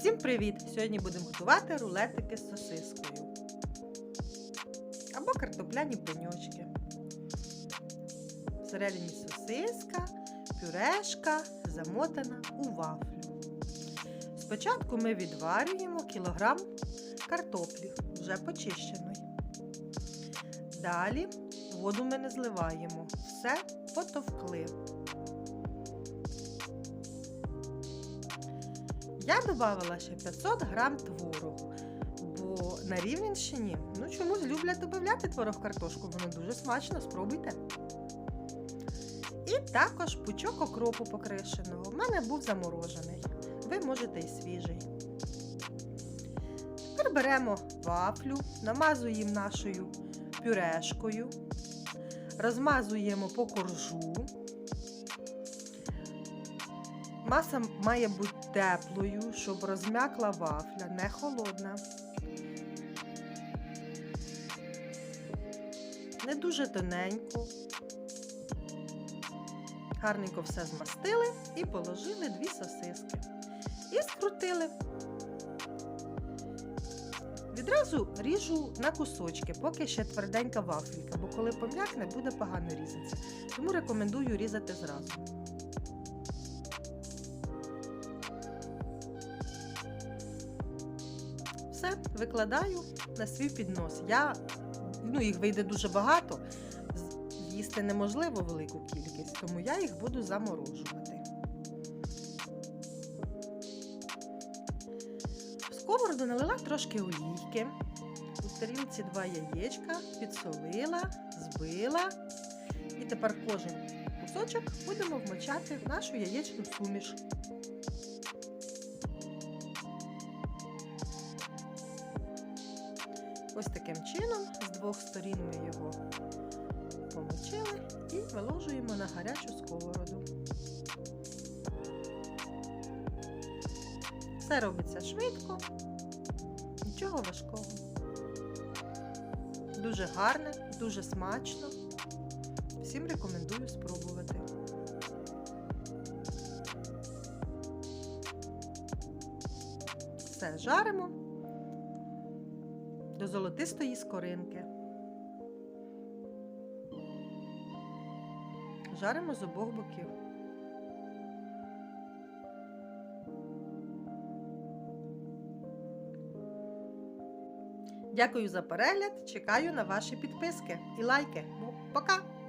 Всім привіт! Сьогодні будемо готувати рулетики з сосискою. Або картопляні пеньочки. Всередині сосиска, пюрешка, замотана у вафлю. Спочатку ми відварюємо кілограм картоплі, вже почищеної. Далі воду ми не зливаємо. Все потовкли. Я додавала ще 500 грам творогу, бо на Рівненщині ну, чомусь люблять додати творог в картошку, воно дуже смачно, спробуйте. І також пучок окропу покришеного. У мене був заморожений. Ви можете і свіжий. Тепер беремо вафлю, намазуємо нашою пюрешкою, розмазуємо по коржу. Маса має бути теплою, щоб розм'якла вафля, не холодна. Не дуже тоненько. Гарненько все змастили і положили дві сосиски. І скрутили. Відразу ріжу на кусочки, поки ще тверденька вафелька, бо коли пом'якне, буде погано різатися. Тому рекомендую різати зразу. Все, викладаю на свій піднос. Я, ну, їх вийде дуже багато. Їсти неможливо велику кількість, тому я їх буду заморожувати. В сковороду налила трошки олійки. У тарілці два яєчка, підсолила, збила. І тепер кожен кусочок будемо вмочати в нашу яєчну суміш. Ось таким чином з двох сторін ми його помочили і виложуємо на гарячу сковороду. Все робиться швидко, нічого важкого. Дуже гарне, дуже смачно. Всім рекомендую спробувати. Все жаримо до золотистої скоринки. Жаримо з обох боків. Дякую за перегляд. Чекаю на ваші підписки і лайки. Пока!